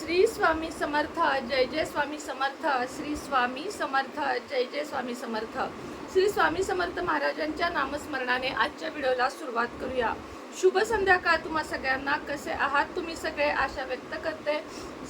श्री स्वामी समर्थ जय जय स्वामी समर्थ श्री स्वामी समर्थ जय जय स्वामी समर्थ. श्री स्वामी समर्थ महाराजांच्या नामस्मरणाने आजच्या व्हिडिओला सुरुवात करूया. शुभ संध्याकाळ तुम्हा सगळ्यांना. कसे आहात तुम्ही सगळे? आशा व्यक्त करते.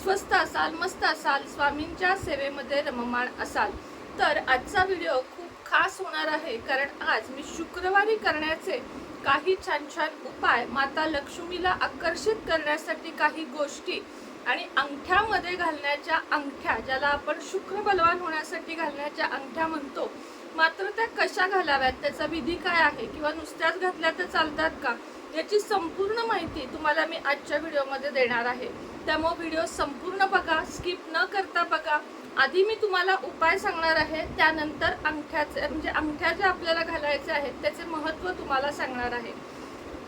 स्वस्त असाल मस्त असाल स्वामींच्या सेवेमध्ये रममाण असाल. तर आजचा व्हिडिओ खूप खास होणार आहे. कारण आज मी शुक्रवारी करण्याचे काही छान छान उपाय माता लक्ष्मीला आकर्षित करण्यासाठी काही गोष्टी आणि अंगठ्यामध्ये घालण्याच्या अंगठ्या ज्याला आपण शुक्र बलवान होण्यासाठी घालण्याच्या अंगठ्या म्हणतो मात्र त्या कशा घालाव्यात? त्याचा विधी काय आहे? किंवा नुसत्याच घातल्या तर चालतात का? याची संपूर्ण माहिती तुम्हाला मी आजच्या व्हिडिओमध्ये देणार आहे. त्यामुळे व्हिडिओ संपूर्ण बघा स्किप न करता बघा. आधी मी तुम्हाला उपाय सांगणार आहे त्यानंतर अंगठ्याचे म्हणजे अंगठ्या ज्या आपल्याला घालायचे आहेत त्याचे महत्त्व तुम्हाला सांगणार आहे.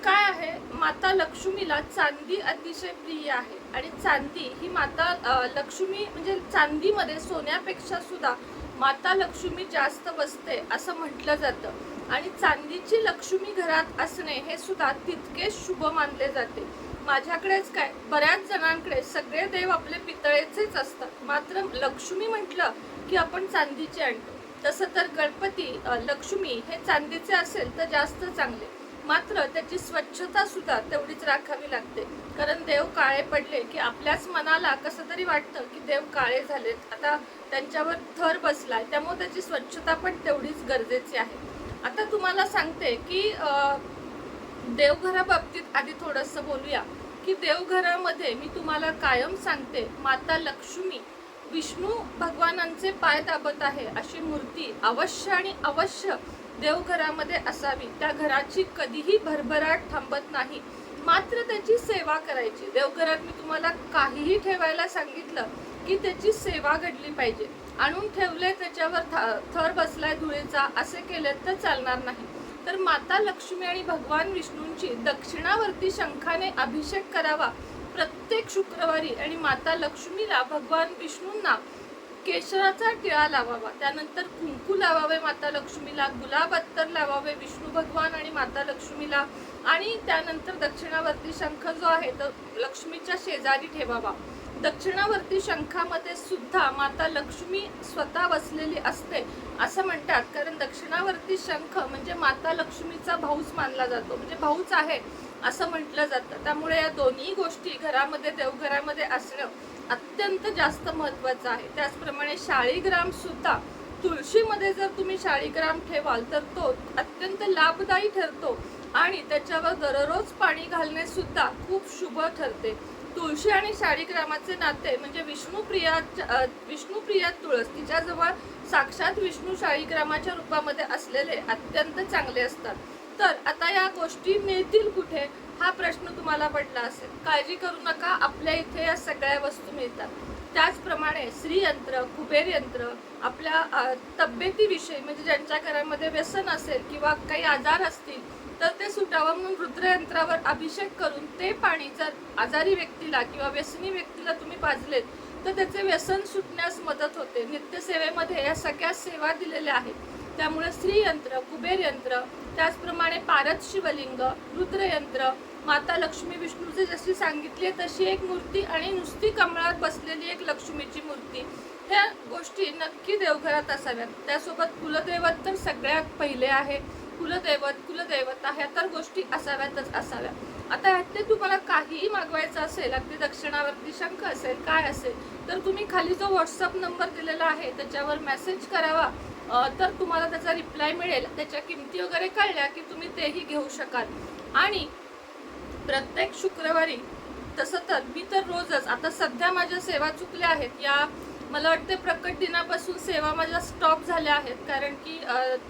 काय आहे? माता लक्ष्मीला चांदी अतिशय प्रिय आहे. आणि चांदी ही माता लक्ष्मी म्हणजे चांदीमध्ये सोन्यापेक्षा सुद्धा माता लक्ष्मी जास्त बसते असं म्हटलं जातं. आणि चांदीची लक्ष्मी घरात असणे हे सुद्धा तितकेच शुभ मानले जाते. माझ्याकडेच काय बऱ्याच जणांकडे सगळे देव आपले पितळेचेच असतात. मात्र लक्ष्मी म्हटलं की आपण चांदीचे आणतो. तसं तर गणपती लक्ष्मी हे चांदीचे असेल तर जास्त चांगले. मात्र त्याची स्वच्छता सुद्धा तेवढीच राखावी लागते. कारण देव काळे पडले की आपल्याच मनाला कसं तरी वाटतं की देव काळे झालेत. आता त्यांच्यावर थर बसलाय त्यामुळे त्याची स्वच्छता पण तेवढीच गरजेची आहे. आता तुम्हाला सांगते की देवघराबाबतीत आधी थोडंसं बोलूया. की देवघरामध्ये मी तुम्हाला कायम सांगते माता लक्ष्मी विष्णू भगवानांचे पाय दाबत आहे अशी मूर्ती अवश्य आणि अवश्य देवघरामध्ये असावी. त्या घराची कधीही भरभराट थांबत नाही. मात्र त्याची सेवा करायची. देवघरात मी तुम्हाला काहीही ठेवायला सांगितलं की त्याची सेवा घडली पाहिजे. आणून ठेवले त्याच्यावर थर बसलाय धुळेचा असे केले तर चालणार नाही. तर माता लक्ष्मी आणि भगवान विष्णूंची दक्षिणावरती शंखाने अभिषेक करावा. प्रत्येक शुक्रवारी आणि माता लक्ष्मीला भगवान विष्णूंना केशराचा टिळा लावावा. त्यानंतर कुंकू लावावे माता लक्ष्मीला गुलाब अत्तर लावावे विष्णू भगवान आणि माता लक्ष्मीला. आणि त्यानंतर दक्षिणावर्ती शंख जो आहे तो लक्ष्मीच्या शेजारी ठेवावा. दक्षिणावर्ती शंखामध्ये सुद्धा माता लक्ष्मी स्वतः बसलेली असते असं म्हणतात. कारण दक्षिणावर्ती शंख म्हणजे माता लक्ष्मीचा भाऊच मानला जातो. म्हणजे भाऊच आहे असं म्हटलं जातं. त्यामुळे या दोन्ही गोष्टी घरामध्ये देवघरामध्ये असणं अत्यंत जास्त महत्त्वाचं आहे. त्याचप्रमाणे शाळीग्राम सुद्धा तुळशीमध्ये जर तुम्ही शाळीग्राम ठेवाल तर तो अत्यंत लाभदायी ठरतो आणि त्याच्यावर दररोज पाणी घालणे सुद्धा खूप शुभ ठरते. तुळशी आणि शाळीग्रामाचे नाते म्हणजे विष्णुप्रिया विष्णुप्रिया तुळस तिच्याजवळ साक्षात विष्णू शाळीग्रामाच्या रूपामध्ये असलेले अत्यंत चांगले असतात. तर आता या गोष्टी मिळतील कुठे? हा प्रश्न तुम्हाला पडला असेल. काळजी करू नका आपल्या इथे या सगळ्या वस्तू मिळतात. त्याचप्रमाणे श्रीयंत्र कुबेर यंत्र आपल्या तब्येतीविषयी म्हणजे ज्यांच्या घरामध्ये व्यसन असेल किंवा काही आजार असतील तर ते सुटावं म्हणून रुद्रयंत्रावर अभिषेक करून ते पाणी जर आजारी व्यक्तीला किंवा व्यसनी व्यक्तीला तुम्ही पाजलेत तर त्याचे व्यसन सुटण्यास मदत होते. नित्यसेवेमध्ये या सगळ्या सेवा दिलेल्या आहेत. त्यामुळे श्रीयंत्र कुबेर यंत्र त्याचप्रमाणे पारद शिवलिंग रुद्रयंत्र माता लक्ष्मी विष्णूचे जशी सांगितली आहे तशी एक मूर्ती आणि नुसती कमळात बसलेली एक लक्ष्मीची मूर्ती. ह्या गोष्टी नक्की देवघरात असाव्यात. त्यासोबत कुलदैवत तर सगळ्यात पहिले आहे. कुलदैवत कुलदैवता ह्या तर गोष्टी असाव्यातच असाव्या आता ह्यातले तुम्हाला काहीही मागवायचं असेल अगदी दक्षिणावरती शंख असेल काय असेल तर तुम्ही खाली जो व्हॉट्सअप नंबर दिलेला आहे त्याच्यावर मेसेज करावा. तर तुम्हाला त्याचा रिप्लाय मिळेल. त्याच्या किमती वगैरे कळल्या की तुम्ही तेही घेऊ शकाल. आणि प्रत्येक शुक्रवारी तसं तर मी तर रोजच आता सध्या माझ्या सेवा चुकल्या आहेत. या मला वाटते प्रकट दिनापासून सेवा माझ्या स्टॉप झाल्या आहेत. कारण की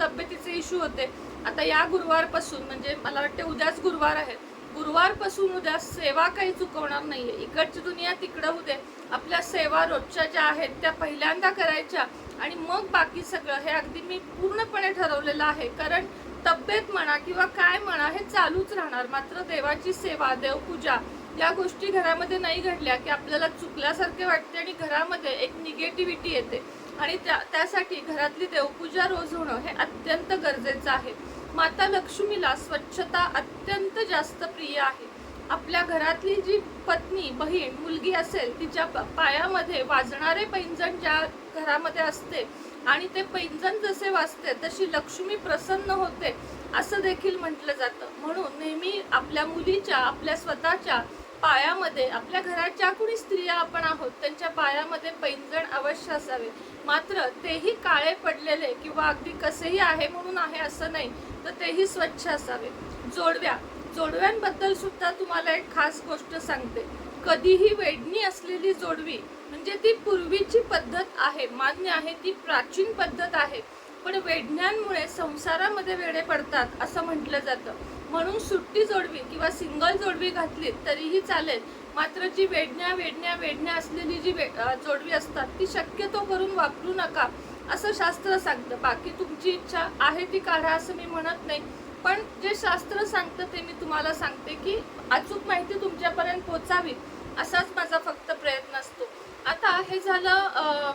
तब्येतीचे इश्यू होते. आता या गुरुवारपासून म्हणजे मला वाटते उद्याच गुरुवार आहे. गुरुवारपासून उद्या सेवा काही चुकवणार नाही आहे इकडची दुनिया तिकडं होते आपल्या सेवा रोजच्या ज्या आहेत त्या पहिल्यांदा करायच्या आणि मग बाकी सगळं हे अगदी मी पूर्णपणे ठरवलेलं आहे. कारण तब्येत म्हणा किंवा काय म्हणा हे चालूच राहणार. मात्र देवाची सेवा देवपूजा या गोष्टी घरामध्ये नाही घडल्या की आपल्याला चुकल्यासारखे वाटते आणि घरामध्ये एक निगेटिव्हिटी येते. आणि त्या त्यासाठी घरातली देवपूजा रोज होणं हे अत्यंत गरजेचं आहे. माता लक्ष्मीला स्वच्छता अत्यंत जास्त प्रिय आहे. आपल्या घरातली जी पत्नी बहीण मुलगी असेल तिच्या पायामध्ये वाजणारे पैंजण ज्या घरामध्ये असते आणि ते पैंजण जसे वाजते तशी लक्ष्मी प्रसन्न होते असं देखील म्हटलं जातं. म्हणून नेहमी आपल्या मुलीच्या आपल्या स्वतःच्या पायामध्ये आपल्या घराच्या कुणी स्त्रिया आपण आहोत त्यांच्या पायामध्ये पैंजण अवश्य असावे. मात्र तेही काळे पडलेले किंवा अगदी कसेही आहे म्हणून आहे असं नाही तर तेही स्वच्छ असावे. जोडव्या जोडव्यांबद्दल सुद्धा तुम्हाला एक खास गोष्ट सांगते. कधीही वेडणी असलेली जोडवी म्हणजे ती पूर्वीची पद्धत आहे मान्य आहे ती प्राचीन पद्धत आहे. पण वेढण्यांमुळे संसारामध्ये वेडे पडतात असं म्हटलं जातं. म्हणून सुट्टी जोडवी किंवा सिंगल जोडवी घातली तरीही चालेल. मात्र जी वेढण्या वेढण्या वेढण्या असलेली जी वे जोडवी असतात ती शक्यतो करून वापरू नका असं शास्त्र सांगतं. बाकी तुमची इच्छा आहे ती काढा असं मी म्हणत नाही. पण जे शास्त्र सांगतं ते मी तुम्हाला सांगते की अचूक माहिती तुमच्यापर्यंत पोचावी असाच माझा फक्त प्रयत्न असतो. आता हे झालं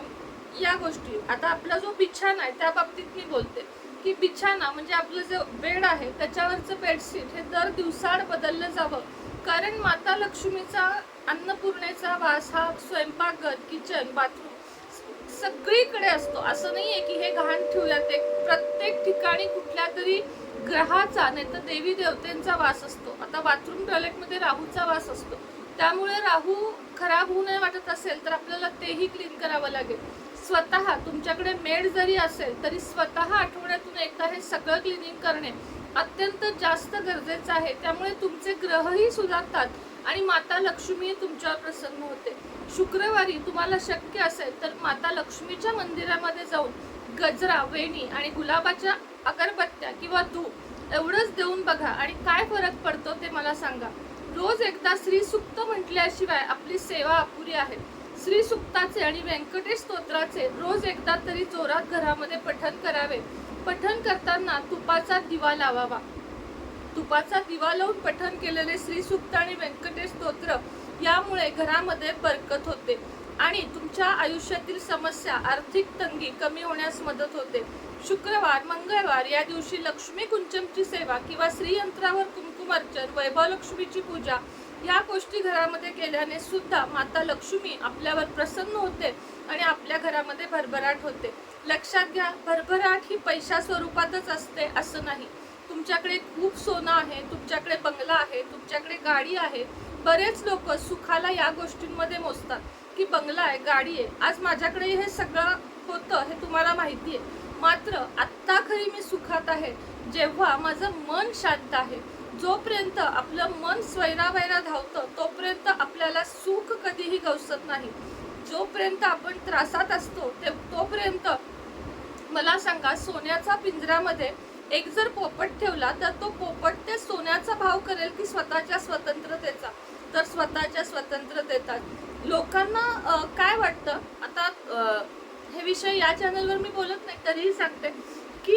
या गोष्टी. आता आपला जो बिछाना आहे त्या बाबतीत मी बोलते की बिछाना म्हणजे आपलं जे बेड आहे त्याच्यावरचं बेडशीट हे दर दिवसाड बदललं जावं. कारण माता लक्ष्मीचा अन्नपूर्णेचा वास हा स्वयंपाकघर किचन बाथरूम सगळीकडे असतो. असं नाही आहे की हे घाण ठेवूयात एक. प्रत्येक ठिकाणी कुठल्या तरी ग्रहाचा नाही तर देवी देवतेंचा वास असतो. आता बाथरूम टॉयलेटमध्ये राहूचा वास असतो. त्यामुळे राहू खराब होऊ नये वाटत असेल तर आपल्याला तेही क्लीन करावं लागेल. स्वतः तुमच्याकडे मेड जरी असेल तरी स्वतः आठवड्यातून एकदा हे सगळं क्लिनिंग करणे अत्यंत जास्त गरजेचं आहे. त्यामुळे तुमचे ग्रहही सुधारतात. आणि माता लक्ष्मी तुमच्यावर प्रसन्न होते. शुक्रवारी तुम्हाला शक्य असेल तर माता लक्ष्मीच्या मंदिरामध्ये जाऊन गजरा वेणी आणि गुलाबाच्या अगरबत्त्या किंवा धूप एवढंच देऊन बघा आणि काय फरक पडतो ते मला सांगा. रोज एकदा श्री सुक्त म्हटल्याशिवाय आपली सेवा अपुरी आहे. श्री सुक्ताचे आणि व्यंकटेश स्तोत्राचे रोज एकदा तरी जोरात घरामध्ये पठण करावे. पठण करताना तुपाचा दिवा लावावा. तुपाचा दिवा लावून पठण केलेले श्री सुक्त आणि व्यंकटेश स्तोत्र यामुळे घरामध्ये बरकत होते. आणि तुमच्या आयुष्यातील समस्या आर्थिक तंगी कमी होण्यास मदत होते. शुक्रवार मंगळवार या दिवशी लक्ष्मी कुंचमची सेवा किंवा श्रीयंत्रावर कुंकुमार्चन वैभव लक्ष्मीची पूजा या गोष्टी घरामध्ये केल्याने सुद्धा माता लक्ष्मी आपल्यावर प्रसन्न होते आणि आपल्या घरामध्ये भरभराट होते. लक्षात घ्या भरभराट ही पैशा स्वरूपातच असते असं नाही. तुमच्याकडे खूप सोनं आहे तुमच्याकडे बंगला आहे तुमच्याकडे गाडी आहे. बरेच लोक सुखाला या गोष्टींमध्ये मोजतात की बंगला आहे गाडी आहे. आज माझ्याकडे हे सगळं होतं हे तुम्हाला माहिती आहे. मात्र आत्ता खरी मी सुखात आहे जेव्हा माझं मन शांत आहे. जोपर्यंत आपलं मन स्वैरावैरा धावतं तोपर्यंत आपल्याला सुख कधीही गवसत नाही. जोपर्यंत आपण त्रासात असतो ते तोपर्यंत मला सांगा सोन्याचा पिंजऱ्यामध्ये एक जर पोपट ठेवला तर तो पोपट ते सोन्याचा भाव करेल की स्वतःच्या स्वतंत्रतेचा. तर स्वतःच्या स्वतंत्रतेचा. लोकांना काय वाटतं? आता हे विषय या चॅनलवर मी बोलत नाही तरीही सांगते की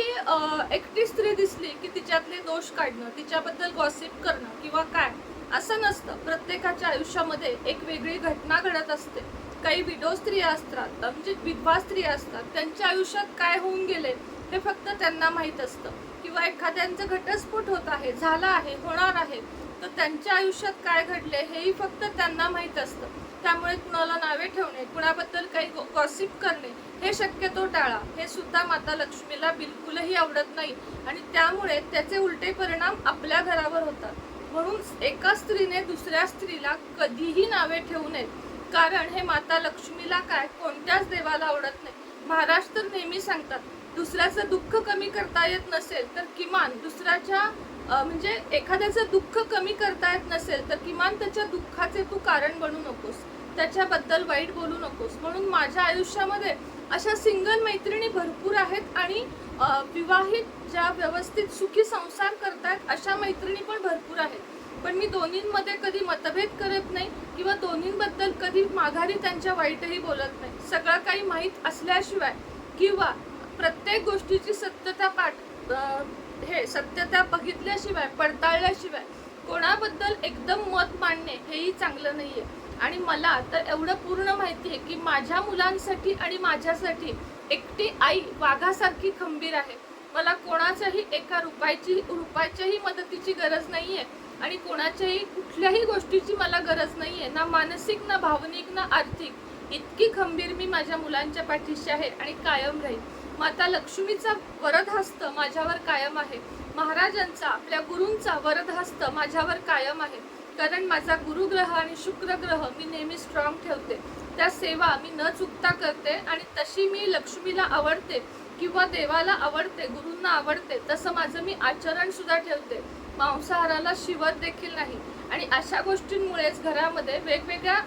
एकटी स्त्री दिसली की तिच्यातले दोष काढणं तिच्याबद्दल गॉसिप करणं किंवा काय असं नसतं. प्रत्येकाच्या आयुष्यामध्ये एक वेगळी घटना घडत असते. काही विडो स्त्रिया असतात म्हणजे विधवा स्त्रिया असतात. त्यांच्या आयुष्यात काय होऊन गेले हे फक्त त्यांना माहीत असतं. किंवा एखाद्यांचं घटस्फोट होत आहे झाला आहे होणार आहे तर त्यांच्या आयुष्यात काय घडले हेही फक्त त्यांना माहीत असतं. त्यामुळे कुणाला नावे ठेवणे कुणाबद्दल काही गॉसिप करणे हे शक्यतो टाळा. हे सुद्धा माता लक्ष्मीला बिलकुलही आवडत नाही. आणि त्यामुळे त्याचे उलटे परिणाम आपल्या घरावर होतात. म्हणून एका स्त्रीने दुसऱ्या स्त्रीला कधीही नावे ठेवू नयेत कारण हे माता लक्ष्मीला काय कोणत्याच देवाला आवडत नाही. महाराज तर नेहमी सांगतात दुसऱ्याचं दुःख कमी करता येत नसेल तर किमान दुसऱ्याच्या म्हणजे एखाद्याचं दुःख कमी करता येत नसेल तर किमान त्याच्या दुःखाचे तू कारण बनू नकोस. त्याच्याबद्दल वाईट बोलू नकोस. म्हणून माझ्या आयुष्यामध्ये अशा सिंगल मैत्रिणी भरपूर आहेत आणि विवाहित ज्या व्यवस्थित सुखी संसार करतायत अशा मैत्रिणी पण भरपूर आहेत. पण मी दोन्हींमध्ये कधी मतभेद करत नाही किंवा दोन्हींबद्दल कधी माघारी त्यांच्या वाईटही बोलत नाही. सगळं काही माहीत असल्याशिवाय किंवा प्रत्येक गोष्टीची सत्यता पाठ हे सत्यता बघितल्याशिवाय पडताळल्याशिवाय कोणाबद्दल एकदम मत मांडणे हेही चांगलं नाही आहे आणि मला तर एवढं पूर्ण माहिती आहे की माझ्या मुलांसाठी आणि माझ्यासाठी एकटी आई वाघासारखी खंबीर आहे. मला कोणाच्याही एका रुपयाची रुपयाच्याही मदतीची गरज नाही आहे आणि कोणाच्याही कुठल्याही गोष्टीची मला गरज नाही आहे ना मानसिक ना भावनिक ना आर्थिक. इतकी खंबीर मी माझ्या मुलांच्या पाठीशी आहे आणि कायम राहील माता लक्ष्मीचा वरदहस्त माझ्यावर कायम आहे. महाराजांचा आपल्या गुरूंचा वरदहस्त माझ्यावर कायम आहे. कारण माझा गुरुग्रह आणि शुक्रग्रह मी नेहमी स्ट्रॉंग ठेवते. त्या सेवा मी न चुकता करते आणि तशी मी लक्ष्मीला आवडते किंवा देवाला आवडते गुरूंना आवडते तसं माझं मी आचरण सुद्धा ठेवते. मांसाहाराला शिवत देखील नाही. आणि अशा गोष्टींमुळेच घरामध्ये वेगवेगळ्या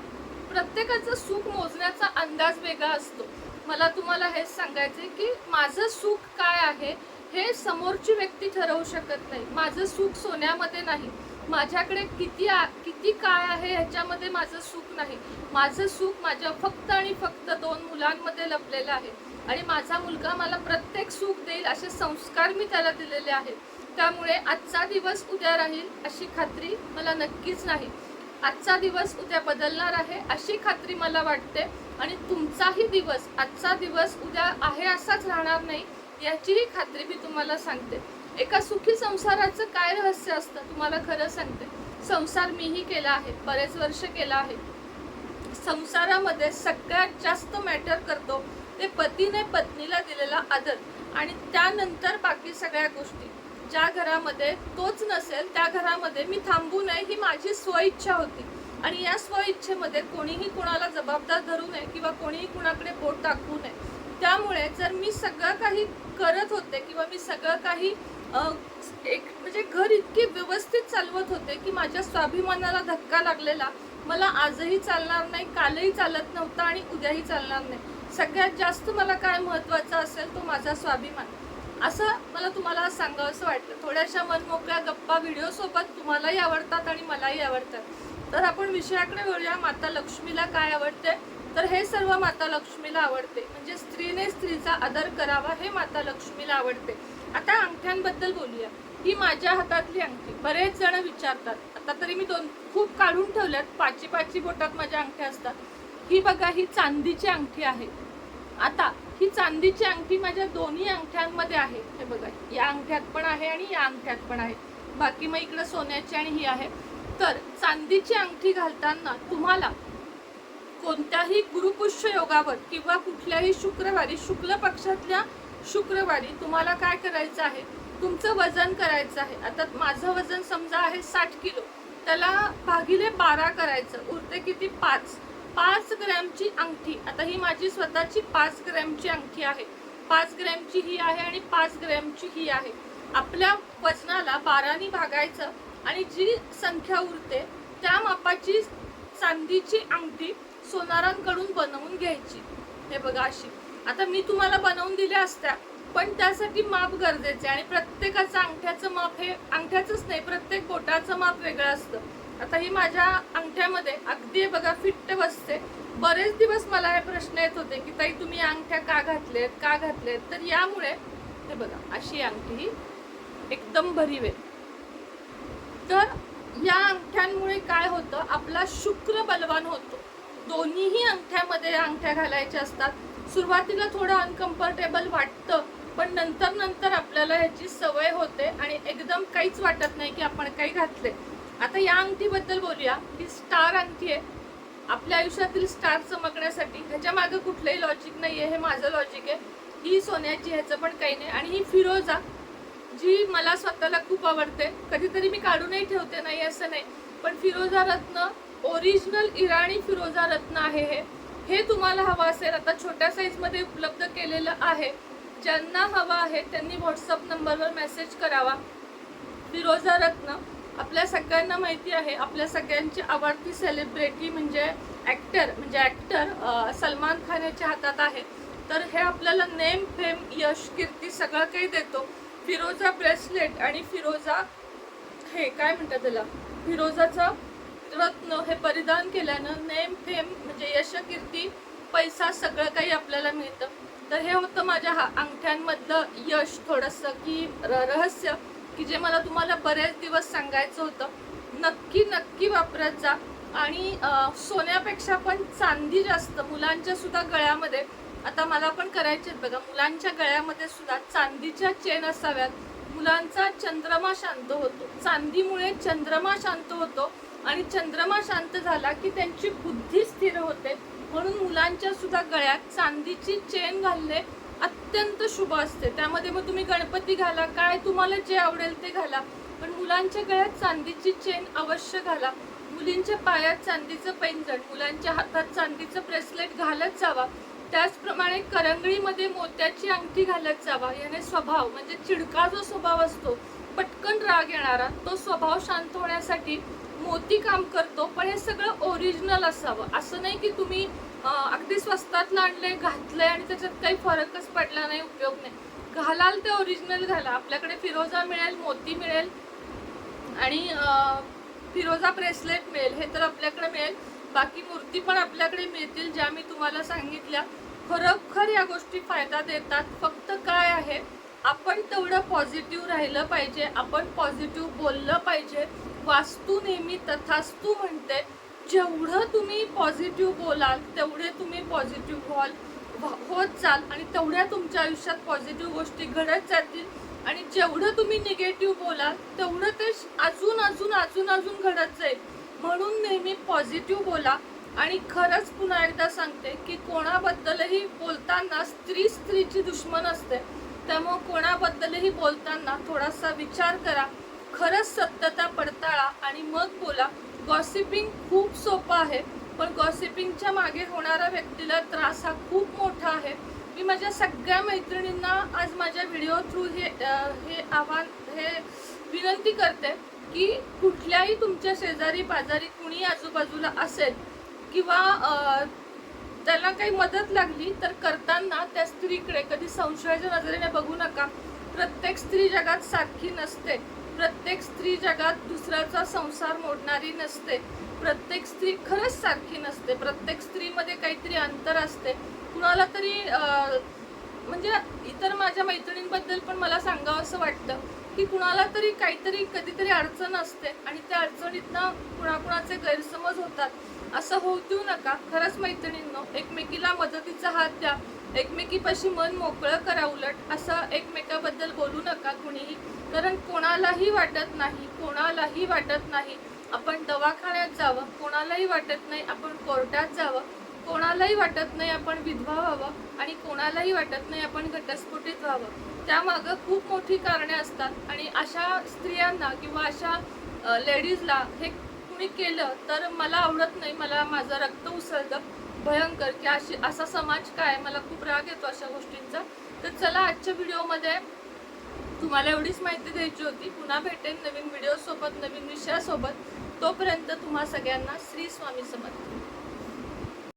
प्रत्येकाचं सुख मोजण्याचा अंदाज वेगळा असतो. मला तुम्हाला हेच सांगायचे की माझं सुख काय आहे हे समोरची व्यक्ती ठरवू शकत नाही. माझं सुख सोन्यामध्ये नाही. माझ्याकडे किती आ- किती काय आहे ह्याच्यामध्ये माझं सुख नाही. माझं सुख माझ्या फक्त आणि फक्त दोन मुलांमध्ये लपलेलं आहे. आणि माझा मुलगा मला प्रत्येक सुख देईल असे संस्कार मी त्याला दिलेले आहेत. त्यामुळे आजचा दिवस उद्या राहील अशी खात्री मला नक्कीच नाही. आजचा दिवस उद्या बदलणार आहे अशी खात्री मला वाटते. आणि तुमचाही दिवस आजचा दिवस उद्या आहे असाच राहणार नाही याचीही खात्री मी तुम्हाला सांगते. एका सुखी संसाराचं काय रहस्य असतं तुम्हाला खरं सांगते. संसार मीही केला आहे बरेच वर्ष केला आहे. संसारामध्ये सगळ्यात जास्त मॅटर करतो ते पतीने पत्नीला दिलेला आदर आणि त्यानंतर बाकी सगळ्या गोष्टी. ज्या घरामध्ये तोच नसेल त्या घरामध्ये मी थांबू नये ही माझी स्वइच्छा होती. आणि या स्वइच्छेमध्ये कोणीही कोणाला जबाबदार धरू नये किंवा कोणीही कुणाकडे बोट दाखवू नये. त्यामुळे जर मी सगळं काही करत होते किंवा मी सगळं काही एक म्हणजे घर इतके व्यवस्थित चालवत होते की माझ्या स्वाभिमानाला धक्का लागलेला मला आजही चालणार नाही कालही चालत नव्हता आणि उद्याही चालणार नाही. सगळ्यात जास्त मला काय महत्त्वाचं असेल तो माझा स्वाभिमान. असं मला तुम्हाला सांगावं असं वाटतं. थोड्याशा मनमोकळ्या गप्पा व्हिडिओसोबत तुम्हालाही आवडतात आणि मलाही आवडतात. तर आपण विषयाकडे वळूया. माता लक्ष्मीला काय आवडते? तर हे सर्व माता लक्ष्मीला आवडते. म्हणजे स्त्रीने स्त्रीचा आदर करावा हे माता लक्ष्मीला आवडते. आता अंगठ्यांबद्दल बोलूया. ही माझ्या हातातली अंगठी. बरेच जण विचारतात. आता तरी मी दोन खूप काढून ठेवल्यात. पाची पाची बोटात माझ्या अंगठ्या असतात. ही बघा ही चांदीची अंगठी आहे. आता ही चांदीची अंगठी माझ्या दोन्ही अंगठ्यांमध्ये आहे. हे बघा या अंगठ्यात पण आहे आणि या अंगठ्यात पण आहे. बाकी मग इकडं सोन्याची आणि ही आहे. तर चांदीची अंगठी घालताना तुम्हाला कोणत्याही गुरुपुष्य योगावर किंवा कुठल्याही शुक्रवारी शुक्ल पक्षातल्या शुक्रवारी तुम्हाला काय करायचं आहे? तुमचं वजन करायचं आहे. आता माझं वजन समजा आहे साठ किलो. त्याला भागिले बारा करायचं. उरते किती? पाच. पाच ग्रॅमची अंगठी. आता ही माझी स्वतःची पाच ग्रॅमची अंगठी आहे. पाच ग्रॅमची ही आहे आणि पाच ग्रॅमची ही आहे. आपल्या वजनाला बारानी भागायचं. आणि जी संख्या उरते त्या मापाची चांदीची अंगठी सोनारांकडून बनवून घ्यायची. हे बघा अशी. आता मी तुम्हाला बनवून दिल्या असत्या पण त्यासाठी माप गरजेचे आणि प्रत्येकाचं अंगठ्याचं माप हे अंगठ्याचंच नाही प्रत्येक बोटाचं माप वेगळं असतं. आता ही माझ्या अंगठ्यामध्ये अगदी हे बघा फिट्ट बसते. बरेच दिवस मला हे प्रश्न येत होते की ताई तुम्ही अंगठ्या का घातलेत का घातलेत? तर यामुळे हे बघा अशी अंगठी ही एकदम भरीव आहे. तर या अंगठ्यांमुळे काय होतं? आपला शुक्र बलवान होतो. दोन्हीही अंगठ्यामध्ये अंगठ्या घालायच्या असतात. सुरुवातीला थोडं अनकम्फर्टेबल वाटतं पण नंतर नंतर आपल्याला ह्याची सवय होते आणि एकदम काहीच वाटत नाही की आपण काही घातले आता या अंगठीबद्दल बोलूया. ही स्टार अंगठी आहे. आपल्या आयुष्यातील स्टार चमकण्यासाठी ह्याच्या मागे कुठलंही लॉजिक नाही आहे हे माझं लॉजिक आहे. ही सोन्याची ह्याचं पण काही नाही. आणि ही फिरोजा जी मला स्वतःला खूप आवडते. कधीतरी मी काढूनही ठेवते नाही असं नाही. पण फिरोजा रत्न ओरिजिनल इराणी फिरोजा रत्न आहे हे. हे तुम्हाला हवं असेल. आता छोट्या साईजमध्ये उपलब्ध केलेलं आहे. ज्यांना हवं आहे त्यांनी व्हॉट्सअप नंबरवर मेसेज करावा. फिरोजा रत्न आपल्या सगळ्यांना माहिती आहे. आपल्या सगळ्यांची आवडती सेलिब्रिटी म्हणजे ॲक्टर म्हणजे ॲक्टर सलमान खान याच्या हातात आहे. तर हे आपल्याला नेम फेम यश कीर्ती सगळं काही देतो. फिरोजा ब्रेसलेट आणि फिरोजा हे काय म्हणतात त्याला? फिरोजाचं रत्न हे परिधान केल्यानं नेम फेम म्हणजे यशकीर्ती पैसा सगळं काही आपल्याला मिळतं. तर हे होतं माझ्या हा अंगठ्यांमधलं यश थोडंसं की र- रहस्य की जे मला तुम्हाला बरेच दिवस सांगायचं होतं. नक्की नक्की वापरत जा. आणि सोन्यापेक्षा पण चांदी जास्त मुलांच्या सुद्धा गळ्यामध्ये आता मला पण करायचे बघा. मुलांच्या गळ्यामध्ये सुद्धा चांदीच्या चेन असाव्यात. मुलांचा चंद्रमा शांत होतो. चांदीमुळे चंद्रमा शांत होतो आणि चंद्रमा शांत झाला की त्यांची बुद्धी स्थिर होते. म्हणून मुलांच्या सुद्धा गळ्यात चांदीची चेन घालणे अत्यंत शुभ असते. त्यामध्ये मग तुम्ही गणपती घाला काय तुम्हाला जे आवडेल ते घाला. पण मुलांच्या गळ्यात चांदीची चेन अवश्य घाला. मुलींच्या पायात चांदीचं पैंजण मुलांच्या हातात चांदीचं ब्रेसलेट घालत जावा. त्याचप्रमाणे करंगळीमध्ये मोत्याची अंगठी घालत जावा. याने स्वभाव म्हणजे चिडका जो स्वभाव असतो पटकन राग येणारा तो स्वभाव शांत होण्यासाठी मोती काम करतो. पण हे सगळं ओरिजिनल असावं. असं नाही की तुम्ही अगदी स्वस्तातलं आणलंय घातलंय आणि त्याच्यात काही फरकच पडला नाही उपयोग नाही. घालाल ते ओरिजिनल घाला. आपल्याकडे फिरोजा मिळेल मोती मिळेल आणि फिरोजा ब्रेसलेट मिळेल. हे तर आपल्याकडे मिळेल. बाकी मूर्ती पण आपल्याकडे मिळतील ज्या मी तुम्हाला सांगितल्या. खरोखर या गोष्टी फायदा देतात. फक्त काय आहे आपण तेवढं पॉझिटिव्ह राहिलं पाहिजे आपण पॉझिटिव्ह बोललं पाहिजे. वास्तू नेहमी तथास्तू म्हणते. जेवढं तुम्ही पॉझिटिव्ह बोलाल तेवढे तुम्ही पॉझिटिव्ह व्हाल होत जाल आणि तेवढ्या तुमच्या आयुष्यात पॉझिटिव्ह गोष्टी घडत जातील. आणि जेवढं तुम्ही निगेटिव्ह बोलाल तेवढं ते अजून अजून अजून अजून घडत जाईल. म्हणून नेहमी पॉझिटिव्ह बोला आणि खरंच पुन्हा एकदा सांगते की कोणाबद्दलही बोलताना स्त्री स्त्रीची दुश्मन असते. त्यामुळं कोणाबद्दलही बोलताना थोडासा विचार करा. खरंच सत्यता पडताळा आणि मग बोला. गॉसिपिंग खूप सोपं आहे पण गॉसिपिंगच्या मागे होणाऱ्या व्यक्तीला त्रास हा खूप मोठा आहे. मी माझ्या सगळ्या मैत्रिणींना आज माझ्या व्हिडिओ थ्रू हे हे आव्हान हे विनंती करते की कुठल्याही तुमच्या शेजारी पाजारी कुणी आजूबाजूला असेल किंवा त्याला काही मदत लागली तर करताना त्या स्त्रीकडे कधी संशयाच्या नजरेने बघू नका. प्रत्येक स्त्री जगात सारखी नसते. प्रत्येक स्त्री जगात दुसऱ्याचा संसार मोडणारी नसते. प्रत्येक स्त्री खरंच सारखी नसते. प्रत्येक स्त्रीमध्ये काहीतरी अंतर असते. कुणाला तरी म्हणजे इतर माझ्या मैत्रिणींबद्दल पण मला सांगावं असं वाटतं. की कुणाला तरी काहीतरी कधीतरी अडचण असते आणि त्या अडचणीतनं कुणाकुणाचे गैरसमज होतात. असं होऊ देऊ नका. खरंच मैत्रिणींनो एकमेकीला मदतीचा हात द्या. एकमेकीपाशी मन मोकळं करा उलट. असं एकमेकाबद्दल बोलू नका कुणीही. कारण कोणालाही वाटत नाही कोणालाही वाटत नाही. आपण दवाखान्यात जावं कोणालाही वाटत नाही आपण कोर्टात जावं. कोणालाही वाटत नाही आपण विधवा व्हावं आणि कोणालाही वाटत नाही आपण घटस्फोटीत व्हावं. त्यामागं खूप मोठी कारणे असतात. आणि अशा स्त्रियांना किंवा अशा लेडीजला हे कुणी केलं तर मला आवडत नाही. मला माझं रक्त उसळतं भयंकर. की अशी असा समाज काय? मला खूप राग येतो अशा गोष्टींचा. तर चला आजच्या व्हिडिओमध्ये तुम्हाला एवढीच माहिती द्यायची होती. पुन्हा भेटेन नवीन व्हिडिओसोबत नवीन विषयासोबत. तोपर्यंत तुम्हा सगळ्यांना श्री स्वामी समर्थ.